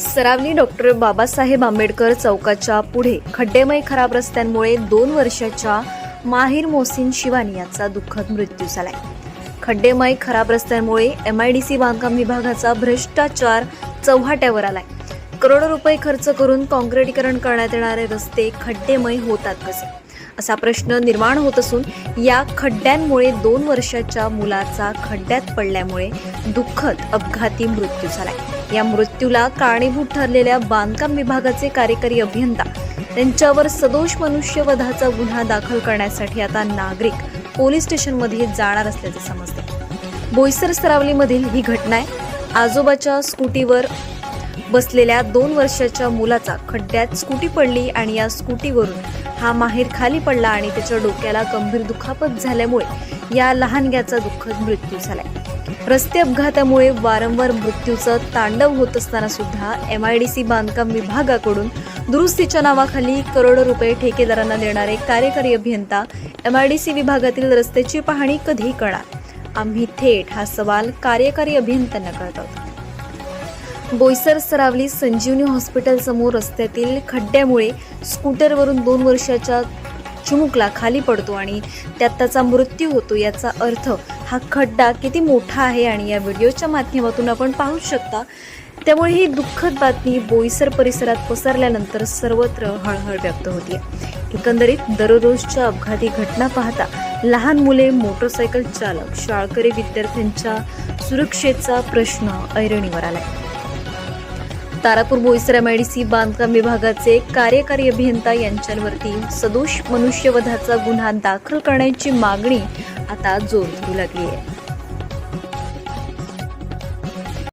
सरावली doctor Babasaheb Ambedkar चौकाच्या पुढे खड्डेमय खराब रस्त्यांमुळे दोन वर्षाच्या माहीर मोहसिन शिवानी याचा दुःखद मृत्यू झालाय. खड्डेमय खराब रस्त्यांमुळे एम आय डी सी बांधकाम विभागाचा भ्रष्टाचार चव्हाट्यावर आलाय. करोडो रुपये खर्च करून काँक्रिटीकरण करण्यात येणारे रस्ते खड्डेमय होतात कसे? असा प्रश्न निर्माण होत असून या खड्ड्यांमुळे दोन वर्षाच्या मुलाचा खड्ड्यात पडल्यामुळे दुःखद अपघाती मृत्यू झालाय. या मृत्यूला कारणीभूत ठरलेल्या बांधकाम विभागाचे कार्यकारी अभियंता. त्यांच्यावर सदोष मनुष्यवधाचा गुन्हा दाखल करण्यासाठी आता नागरिक पोलीस स्टेशनमध्ये जाणार असल्याचे समजते. बोईसर सरावलीमधील ही घटना आहे. आजोबाच्या स्कूटीवर बसलेल्या दोन वर्षाच्या मुलाचा खड्ड्यात स्कूटी पडली आणि या स्कूटीवरून हा माहेर खाली पडला आणि त्याच्या डोक्याला गंभीर दुखापत झाल्यामुळे या लहानग्याचा दुःखद मृत्यू झालाय. रस्ते अपघातामुळे वारंवार मृत्यूचं तांडव होत असताना सुद्धा एम आय डी सी बांधकाम विभागाकडून दुरुस्तीच्या नावाखाली करोडो रुपये ठेकेदारांना देणारे कार्यकारी अभियंता एम आय डी सी विभागातील रस्त्याची पाहणी कधी करणार आम्ही थेट हा सवाल कार्यकारी अभियंत्यांना करत आहोत बोईसर सरावली संजीवनी हॉस्पिटल समोर रस्त्यातील खड्ड्यामुळे स्कूटरवरून दोन वर्षाच्या चिमुकला खाली पडतो आणि त्यात त्याचा मृत्यू होतो याचा अर्थ हा खड्डा किती मोठा आहे आणि या व्हिडिओच्या माध्यमातून आपण पाहू शकता. त्यामुळे ही दुःखद बातमी बोईसर परिसरात पसरल्यानंतर सर्वत्र हळहळ व्यक्त होती एकंदरीत दररोजच्या अपघाती घटना पाहता लहान मुले मोटरसायकल चालक शाळकरी विद्यार्थ्यांच्या सुरक्षेचा प्रश्न ऐरणीवर आलाय. तारापूर बोईसर सी बांधकाम विभागाचे कार्यकारी अभियंता यांच्यावरती सदोष मनुष्यवधाचा गुन्हा दाखल करण्याची मागणी आता जोर धरू लागली आहे.